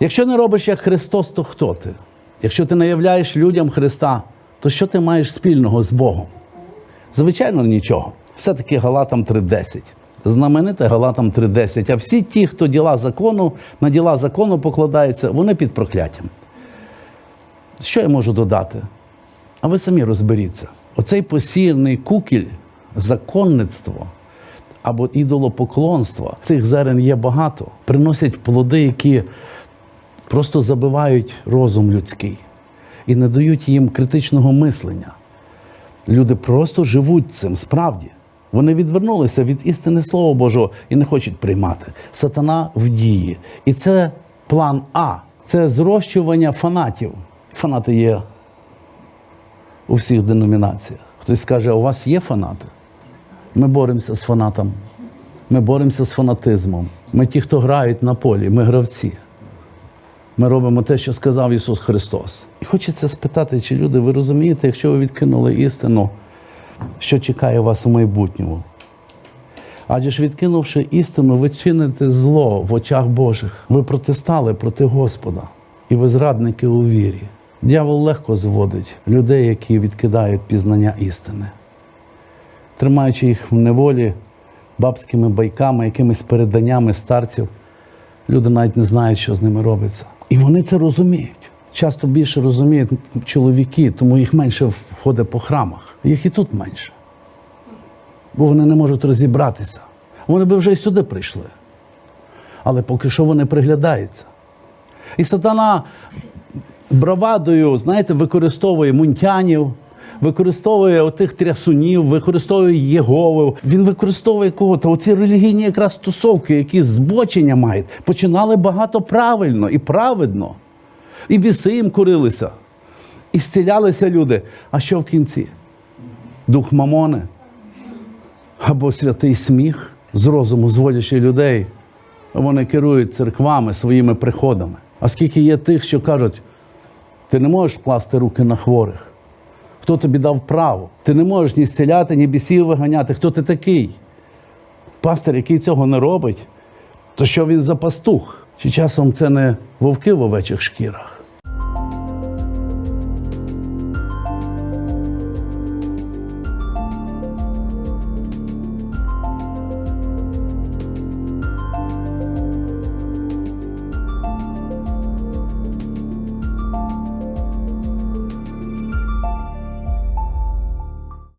Якщо не робиш як Христос, то хто ти? Якщо ти не являєш людям Христа, то що ти маєш спільного з Богом? Звичайно, нічого. Все-таки Галатам 3.10. Знамените Галатам 3.10. А всі ті, хто діла закону, на діла закону покладаються, вони під прокляттям. Що я можу додати? А ви самі розберіться. Оцей посіяний кукіль, законництво або ідолопоклонство, цих зерен є багато, приносять плоди, які просто забивають розум людський і не дають їм критичного мислення. Люди просто живуть цим справді. Вони відвернулися від істини Слова Божого і не хочуть приймати. Сатана в дії. І це план А. Це зрощування фанатів. Фанати є у всіх деномінаціях. Хтось скаже, у вас є фанати? Ми боремося з фанатом. Ми боремося з фанатизмом. Ми ті, хто грають на полі, ми гравці. Ми робимо те, що сказав Ісус Христос. І хочеться спитати, чи люди, ви розумієте, якщо ви відкинули істину, що чекає вас у майбутньому? Адже ж відкинувши істину, ви чините зло в очах Божих. Ви протистали проти Господа, і ви зрадники у вірі. Дявол легко зводить людей, які відкидають пізнання істини, тримаючи їх в неволі бабськими байками, якимись переданнями старців. Люди навіть не знають, що з ними робиться. І вони це розуміють. Часто більше розуміють чоловіки, тому їх менше входить по храмах. Їх і тут менше. Бо вони не можуть розібратися. Вони би вже й сюди прийшли. Але поки що вони приглядаються. І сатана бравадою, знаєте, використовує мунтянів, використовує отих трясунів, використовує Єгову. Він використовує кого? Та оці релігійні якраз стосовки, які збочення мають, починали багато правильно і праведно. І біси їм курилися, і зцілялися люди. А що в кінці? Дух мамони або святий сміх з розуму зводячи людей. Вони керують церквами своїми приходами. А скільки є тих, що кажуть, ти не можеш класти руки на хворих. Хто тобі дав право? Ти не можеш ні зціляти, ні бісів виганяти. Хто ти такий? Пастир, який цього не робить, то що він за пастух? Чи часом це не вовки в овечих шкірах?